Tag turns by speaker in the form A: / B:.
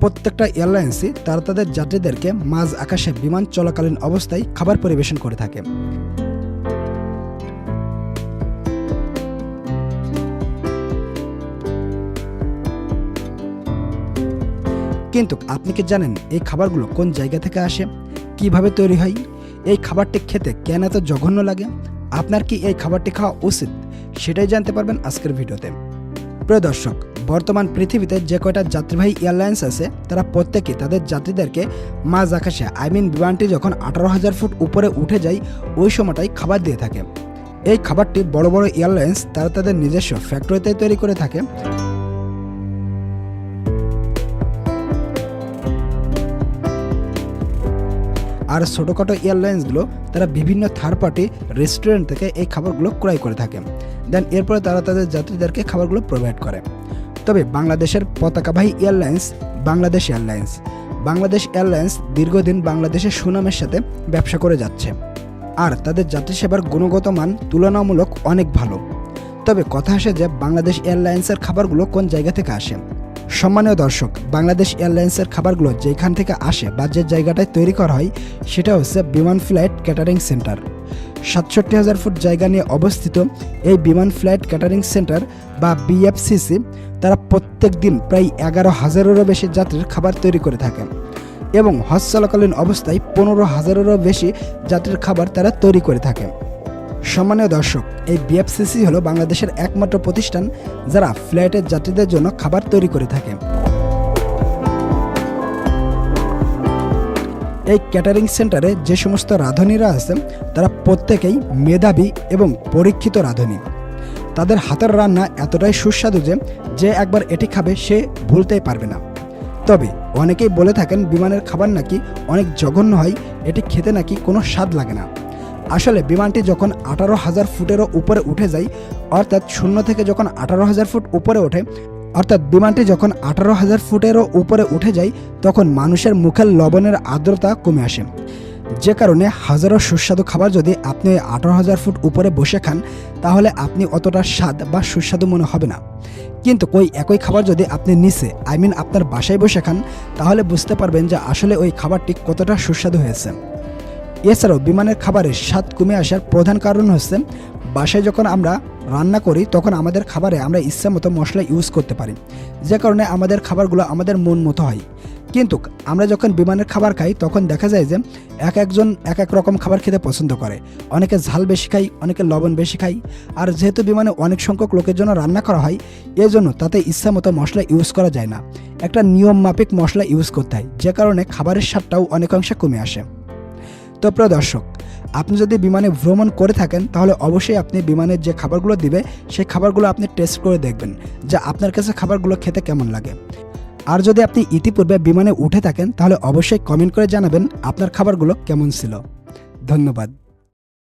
A: প্রত্যেকটা এয়ারলাইন্সই তারা তাদের যাত্রীদেরকে মাঝ আকাশে বিমান চলাকালীন অবস্থায় খাবার পরিবেশন করে থাকে। কিন্তু আপনি কি জানেন এই খাবারগুলো কোন জায়গা থেকে আসে? কীভাবে তৈরি হয়? এই খাবারটি খেতে কেন এত জঘন্য লাগে? আপনার কি এই খাবারটি খাওয়া উচিত? সেটাই জানতে পারবেন আজকের ভিডিওতে। প্রিয় দর্শক বর্তমান পৃথিবীতে যে কয়টা যাত্রীবাহী এয়ারলাইন্স আছে, তারা প্রত্যেকে তাদের যাত্রীদেরকে মাঝ আকাশে, আই মিন বিমানটি যখন আঠারো হাজার ফুট উপরে উঠে যায়, ওই সময়টাই খাবার দিয়ে থাকে। এই খাবারটি বড় বড় এয়ারলাইন্স, তারা তাদের নিজস্ব ফ্যাক্টরিতে তৈরি করে থাকে। আর ছোটোখাটো এয়ারলাইন্সগুলো, তারা বিভিন্ন থার্ড পার্টি রেস্টুরেন্ট থেকে এই খাবারগুলো ক্রয় করে থাকে। দেন এরপরে তারা তাদের যাত্রীদেরকে খাবারগুলো প্রোভাইড করে। তবে বাংলাদেশের পতাকাবাহী airlines Bangladesh airlines. Bangladesh airlines দীর্ঘদিন বাংলাদেশের সুনামের সাথে ব্যবসা করে যাচ্ছে। আর তাদের যাত্রী সেবার গুণগত মান তুলনামূলক অনেক ভালো। তবে কথা আসে যে বাংলাদেশ এয়ারলাইন্সের খাবারগুলো কোন জায়গা থেকে আসে? সম্মানীয় দর্শক, বাংলাদেশ এয়ারলাইন্সের খাবারগুলো যেখান থেকে আসে বা যে জায়গাটায় তৈরি করা হয়, সেটা হচ্ছে বিমান ফ্লাইট ক্যাটারিং সেন্টার। সাতষট্টি হাজার ফুট জায়গা নিয়ে অবস্থিত এই বিমান ফ্লাইট ক্যাটারিং সেন্টার বা বিএফসিসি তারা প্রত্যেক দিন প্রায় এগারো হাজারেরও বেশি যাত্রীর খাবার তৈরি করে থাকে এবং হজ চলাকালীন অবস্থায় পনেরো হাজারেরও বেশি যাত্রীর খাবার তারা তৈরি করে থাকে। সম্মানীয় দর্শক, এই বিএফসিসি হলো বাংলাদেশের একমাত্র প্রতিষ্ঠান যারা ফ্লাইটের যাত্রীদের জন্য খাবার তৈরি করে থাকে। এই ক্যাটারিং সেন্টারে যে সমস্ত রাঁধুনিরা আছেন, তারা প্রত্যেকেই মেধাবী এবং পরীক্ষিত রাঁধুনি। তাদের হাতের রান্না এতটাই সুস্বাদু যে যে একবার এটি খাবে সে ভুলতেই পারবে না। তবে অনেকেই বলে থাকেন, বিমানের খাবার নাকি অনেক জঘন্য হয়, এটি খেতে নাকি কোনো স্বাদ লাগে না। আসলে বিমানটি যখন আঠারো হাজার ফুটেরও উপরে উঠে যায়, অর্থাৎ শূন্য থেকে যখন আঠারো হাজার ফুট উপরে ওঠে অর্থাৎ বিমানটি যখন আঠারো হাজার ফুটেরও উপরে উঠে যায়, তখন মানুষের মুখের লবণের আর্দ্রতা কমে আসে। যে কারণে হাজারো সুস্বাদু খাবার যদি আপনি ওই আঠারো হাজার ফুট উপরে বসে খান, তাহলে আপনি অতটা স্বাদ বা সুস্বাদু মনে হবে না। কিন্তু ওই একই খাবার যদি আপনি নিচে, আই মিন আপনার বাসায় বসে খান, তাহলে বুঝতে পারবেন যে আসলে ওই খাবারটি কতটা সুস্বাদু হয়েছে। এছাড়াও বিমানের খাবারের স্বাদ কমে আসার প্রধান কারণ হচ্ছে বাসায় যখন আমরা রান্না করি, তখন আমাদের খাবারে আমরা ইচ্ছা মতো মশলা ইউজ করতে পারি। যে কারণে আমাদের খাবারগুলো আমাদের মন মতো হয়। কিন্তু আমরা যখন বিমানের খাবার খাই, তখন দেখা যায় যে এক একজন এক এক রকম খাবার খেতে পছন্দ করে। অনেকে ঝাল বেশি খাই অনেকে লবণ বেশি খাই আর যেহেতু বিমানে অনেক সংখ্যক লোকের জন্য রান্না করা হয় এই জন্য তাতে ইচ্ছা মতো মশলা ইউজ করা যায় না। একটা নিয়ম মাফিক মশলা ইউজ করতে হয়, যে কারণে খাবারের স্বাদটাও অনেকাংশে কমে আসে। তো প্রিয় দর্শক আপনি যদি বিমানে ভ্রমণ করে থাকেন, তাহলে অবশ্যই আপনি বিমানের যে খাবারগুলো দিবে, সেই খাবারগুলো আপনি টেস্ট করে দেখবেন, যে আপনার কাছে খাবারগুলো খেতে কেমন লাগে। আর যদি আপনি ইতিপূর্বে বিমানে উঠে থাকেন, তাহলে অবশ্যই কমেন্ট করে জানাবেন আপনার খাবারগুলো কেমন ছিল। ধন্যবাদ।